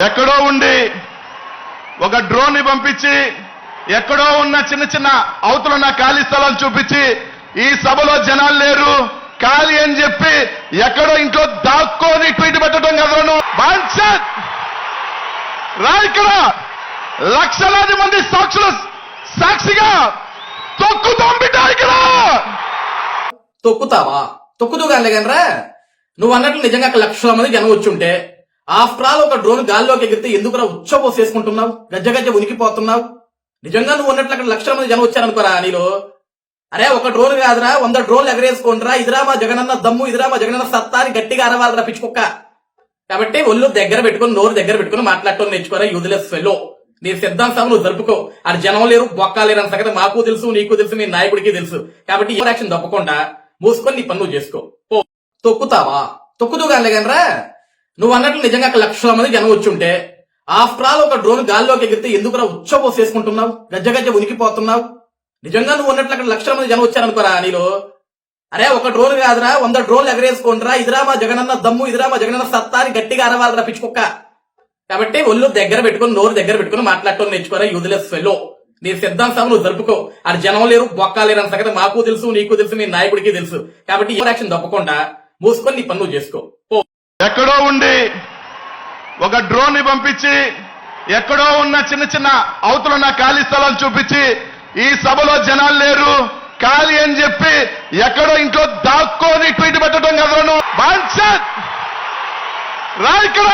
ఎక్కడో ఉండి ఒక డ్రోన్ని పంపించి ఎక్కడో ఉన్న చిన్న చిన్న అవతలున్న ఖాళీ స్థలాలు చూపించి ఈ సభలో జనాలు లేరు ఖాళీ అని చెప్పి ఎక్కడో ఇంట్లో దాక్కోని ట్వీట్ పెట్టడం కదా నువ్వు రా ఇక్కడ! లక్షలాది మంది సాక్షులు సాక్షిగా తొక్కు తొంపిట ఇక్కడ! తొక్కుతావా? తొక్కుతూ కాలేగనరా నువ్వు అన్నట్లు నిజంగా లక్షల మంది జనం వచ్చి ఉంటే ఆఫ్టర్ ఆల్ ఒక డ్రోన్ గాల్లోకి ఎగిరితే ఎందుకురా ఉచ్చబోస్ చేసుకుంటున్నావు గజ్జ గజ్జ ఉనికిపోతున్నావు? నిజంగా నువ్వు ఉన్నట్లు అక్కడ లక్షల మంది జనం వచ్చారనుకోరా నీలో? అరే ఒక డ్రోన్ కాదురా వంద డ్రోన్లు ఎగరేసుకోండిరా. ఇదిరా మా జగనన్న దమ్ము ఇదిరా మా జగనన్న సత్తా అని గట్టిగా అరవాలరా పిచ్చుకుక్క. కాబట్టి ఒళ్ళు దగ్గర పెట్టుకుని నోరు దగ్గర పెట్టుకుని మాట్లాడటం నేర్చుకోరా యూజ్లెస్ ఫెలో నీ సిద్ధాంతం నువ్వు జరుపుకో. అది జనం లేరు బొక్క లేరు అన్న సంగతి మాకు తెలుసు నీకు తెలుసు నీ నాయకుడికి తెలుసు. కాబట్టి ఈ యాక్షన్ తప్పకుండా మూసుకొని నీ పనులు చేసుకో. తొక్కుతావా? తొక్కుతూ కాలేగనరా నువ్వు అన్నట్లు నిజంగా అక్కడ లక్షల మంది జనం వచ్చి ఉంటే ఆఫ్టర్ ఆల్ ఒక డ్రోన్ గాల్లోకి ఎగిరితే ఎందుకురా ఉచ్చబోస్ చేసుకుంటున్నావు గజ్జ గజ్జ ఉనికిపోతున్నావు? నిజంగా నువ్వు ఉన్నట్లు అక్కడ లక్షల మంది జనం వచ్చారనుకోరా నీలో? అరే ఒక డ్రోన్ కాదురా వంద డ్రోన్లు ఎగరేసుకోండిరా ఇదిరా మా జగనన్న దమ్ము ఇదిరా మా జగనన్న సత్తా అని గట్టిగా అరవాలరా పిచ్చుకుక్క. కాబట్టి ఒళ్ళు దగ్గర పెట్టుకుని నోరు దగ్గర పెట్టుకుని మాట్లాడటం నేర్చుకోరా యూజ్లెస్ ఫెలో నీ సిద్ధాంతం నువ్వు జరుపుకో. అది జనం లేరు బొక్క లేరు అన్న సంగతి మాకు తెలుసు నీకు తెలుసు నీ నాయకుడికి తెలుసు. కాబట్టి ఈ యాక్షన్ తప్పకుండా మూసుకొని నీ పనులు చేసుకో. ఎక్కడో ఉండి ఒక డ్రోన్ని పంపించి ఎక్కడో ఉన్న చిన్న చిన్న అవతలున్న ఖాళీ స్థలాలు చూపించి ఈ సభలో జనాలు లేరు ఖాళీ అని చెప్పి ఎక్కడో ఇంట్లో దాక్కోని ట్వీట్ పెట్టడం కదా నువ్వు రా ఇక్కడ!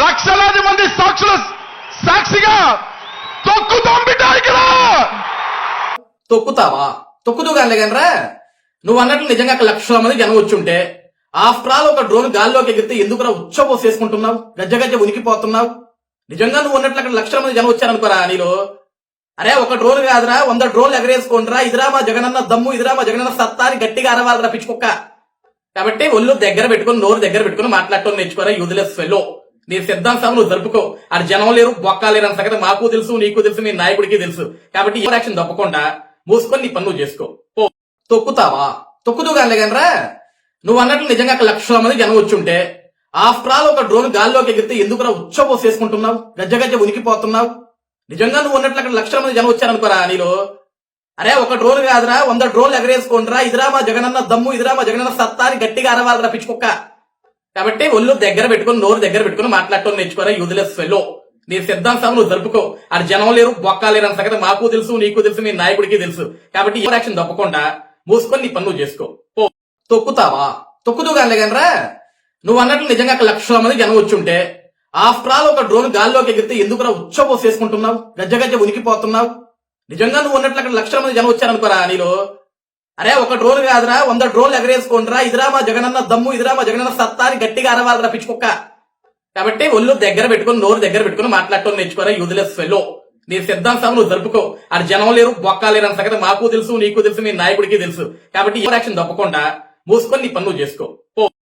లక్షలాది మంది సాక్షులు సాక్షిగా తొక్కు తొంపిట ఇక్కడ! తొక్కుతావా? తొక్కుతూ కాలేగనరా నువ్వు అన్నట్లు నిజంగా లక్షల మంది జనం వచ్చి ఉంటే ఆఫ్టర్ ఆల్ ఒక డ్రోన్ గాల్లోకి ఎగిరితే ఎందుకురా ఉచ్చబోస్ చేసుకుంటున్నావు? గజ్జ గజ్జ ఉనికిపోతున్నావు? నిజంగా నువ్వు ఉన్నట్లు అక్కడ లక్షల మంది జనం వచ్చారనుకోరా నీలో? అరే ఒక డ్రోన్ కాదురా వంద డ్రోన్లు ఎగరేసుకోండిరా ఇదిరా మా జగనన్న దమ్ము ఇదిరా మా జగనన్న సత్తా అని గట్టిగా అరవాలరా పిచ్చుకుక్క. కాబట్టి ఒళ్ళు దగ్గర పెట్టుకుని నోరు దగ్గర పెట్టుకుని మాట్లాడటం నేర్చుకోరా యూజ్లెస్ ఫెలో నీ సిద్ధాంతం నువ్వు జరుపుకో. అది జనం లేరు బొక్క లేరు అన్న సంగతి మాకు తెలుసు నీకు తెలుసు నీ నాయకుడికి తెలుసు. కాబట్టి ఈ యాక్షన్ తప్పకుండా మూసుకొని నీ పనులు చేసుకో. తొక్కుతావా? తొక్కుతూ కాలేగనరా నువ్వు అన్నట్లు నిజంగా అక్కడ లక్షల మంది జనం వచ్చుంటే ఆఫ్టర్ ఆల్ ఒక డ్రోన్ గాల్లోకి ఎగిరితే ఎందుకురా ఉచ్చబోస్ చేసుకుంటున్నావు? గజ్జ గజ్జ ఉనికిపోతున్నావు? నిజంగా నువ్వు ఉన్నట్లు అక్కడ లక్షల మంది జనం వచ్చారనుకోరా నీలో? అరే ఒక డ్రోన్ కాదురా వంద డ్రోన్లు ఎగరేసుకోండిరా ఇదిరా మా జగనన్న దమ్ము ఇదిరా మా జగనన్న సత్తా అని గట్టిగా అరవాలరా పిచ్చుకుక్క. కాబట్టి ఒళ్ళు దగ్గర పెట్టుకుని నోరు దగ్గర పెట్టుకుని మాట్లాడటం నేర్చుకోరా యూజ్లెస్ ఫెలో నీ సిద్ధాంతం నువ్వు జరుపుకో. అది జనం లేరు బొక్క లేరు అన్న సంగతి మాకు తెలుసు నీకు తెలుసు నీ నాయకుడికి తెలుసు. కాబట్టి ఈ యాక్షన్ తప్పకుండా మూసుకొని నీ పనులు చేసుకో. తొక్కుతావా? తొక్కుతూ కాలేగనరా నువ్వు అన్నట్లు నిజంగా అక్కడ లక్షల మంది జనం వచ్చుంటే ఆఫ్టర్ ఆల్ ఒక డ్రోన్ గాల్లోకి ఎగిరితే ఎందుకురా ఉచ్చబోస్ చేసుకుంటున్నావు గజ్జ గజ్జ ఉనికిపోతున్నావు? నిజంగా నువ్వు ఉన్నట్లు అక్కడ లక్షల మంది జనం వచ్చారనుకోరా నీలో? అరే ఒక డ్రోన్ కాదురా. వంద డ్రోన్లు ఎగరేసుకోండిరా. ఇదిరా మా జగనన్న దమ్ము ఇదిరా మా జగనన్న సత్తా అని గట్టిగా అరవాలరా పిచ్చుకుక్క. కాబట్టి ఒళ్ళు దగ్గర పెట్టుకుని నోరు దగ్గర పెట్టుకుని మాట్లాడటం నేర్చుకోరా యూజ్లెస్ ఫెలో నీ సిద్ధాంతం నువ్వు జరుపుకో. అది జనం లేరు బొక్క లేరు అని సంగతి మాకు తెలుసు నీకు తెలుసు నీ నాయకుడికి తెలుసు. కాబట్టి ఈ యాక్షన్ తప్పకుండా మూసుకొని నీ పనులు చేసుకో.